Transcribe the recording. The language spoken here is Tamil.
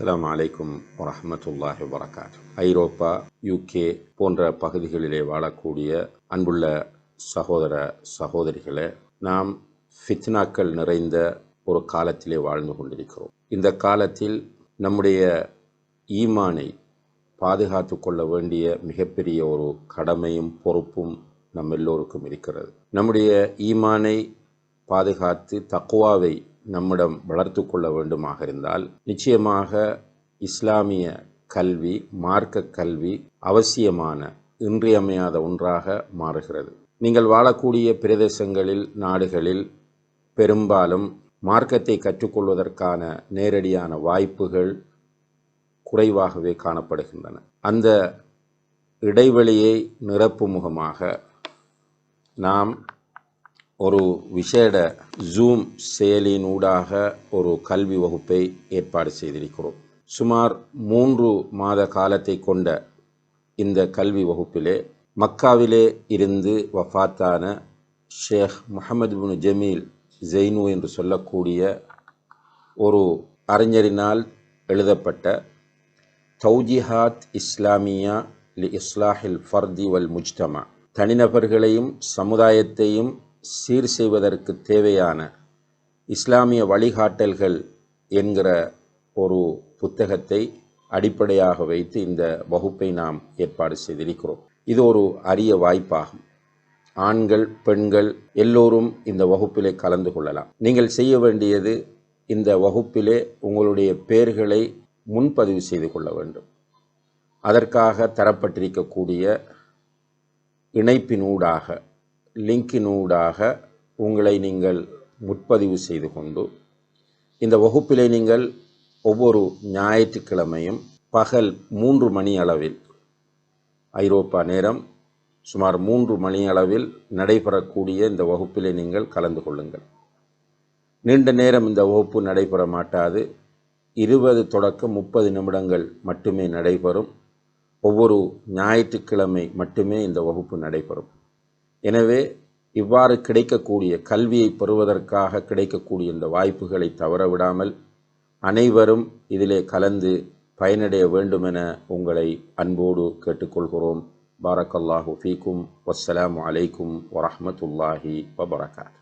அஸ்லாம் வலைக்கும் வரமத்துல்லாஹி வரகாத் ஐரோப்பா யூகே போன்ற பகுதிகளிலே வாழக்கூடிய அன்புள்ள சகோதர சகோதரிகளே நாம் ஃபித்னாக்கள் நிறைந்த ஒரு காலத்திலே வாழ்ந்து கொண்டிருக்கிறோம். இந்த காலத்தில் நம்முடைய ஈமானை பாதுகாத்து கொள்ள வேண்டிய மிகப்பெரிய ஒரு கடமையும் பொறுப்பும் நம் எல்லோருக்கும் இருக்கிறது. நம்முடைய ஈமானை பாதுகாத்து தக்குவாவை நம்மிடம் வளர்த்து கொள்ள வேண்டுமாக இருந்தால் நிச்சயமாக இஸ்லாமிய கல்வி மார்க்க கல்வி அவசியமான இன்றியமையாத ஒன்றாக மாறுகிறது. நீங்கள் வாழக்கூடிய பிரதேசங்களில் நாடுகளில் பெரும்பாலும் மார்க்கத்தை கற்றுக்கொள்வதற்கான நேரடியான வாய்ப்புகள் குறைவாகவே காணப்படுகின்றன. அந்த இடைவெளியை நிரப்பும் முகமாக நாம் ஒரு விசேட ஜூம் செயலினூடாக ஒரு கல்வி வகுப்பை ஏற்பாடு செய்திருக்கிறோம். சுமார் மூன்று மாத காலத்தை கொண்ட இந்த கல்வி வகுப்பிலே மக்காவிலே இருந்து வஃபாத்தான ஷேக் முகமது பின் ஜமீல் ஜெய்னு என்று சொல்லக்கூடிய ஒரு அறிஞரினால் எழுதப்பட்ட தௌஜிஹாத் இஸ்லாமியா லி இஸ்லாஹில் ஃபர்தி வல் முஜ்தமா. தனிநபர்களையும் சமுதாயத்தையும் சீர் செய்வதற்கு தேவையான இஸ்லாமிய வழிகாட்டல்கள் என்கிற ஒரு புத்தகத்தை அடிப்படையாக வைத்து இந்த வகுப்பை நாம் ஏற்பாடு செய்திருக்கிறோம். இது ஒரு அரிய வாய்ப்பாகும். ஆண்கள் பெண்கள் எல்லோரும் இந்த வகுப்பிலே கலந்து கொள்ளலாம். நீங்கள் செய்ய வேண்டியது இந்த வகுப்பிலே உங்களுடைய பெயர்களை முன்பதிவு செய்து கொள்ள வேண்டும். அதற்காக தரப்பட்டிருக்கக்கூடிய இணைப்பினூடாக லிங்கினூடாக உங்களை நீங்கள் முற்பதிவு செய்து கொண்டு இந்த வகுப்பிலே நீங்கள் ஒவ்வொரு ஞாயிற்றுக்கிழமையும் பகல் மூன்று மணி அளவில் ஐரோப்பா நேரம் சுமார் மூன்று மணி அளவில் நடைபெறக்கூடிய இந்த வகுப்பிலே நீங்கள் கலந்து கொள்ளுங்கள். நீண்ட நேரம் இந்த வகுப்பு நடைபெற மாட்டாது. இருபது தொடக்கம் முப்பது நிமிடங்கள் மட்டுமே நடைபெறும். ஒவ்வொரு ஞாயிற்றுக்கிழமை மட்டுமே இந்த வகுப்பு நடைபெறும். எனவே இவ்வாறு கிடைக்கக்கூடிய கல்வியை பெறுவதற்காக கிடைக்கக்கூடிய இந்த வாய்ப்புகளை தவறவிடாமல் அனைவரும் இதிலே கலந்து பயனடைய வேண்டுமென உங்களை அன்போடு கேட்டுக்கொள்கிறோம். பாரக்கல்லாஹு ஃபீக்கும். வஸ்ஸலாமு அலைக்கும். வரஹமத்துல்லாஹி வபரகாத்.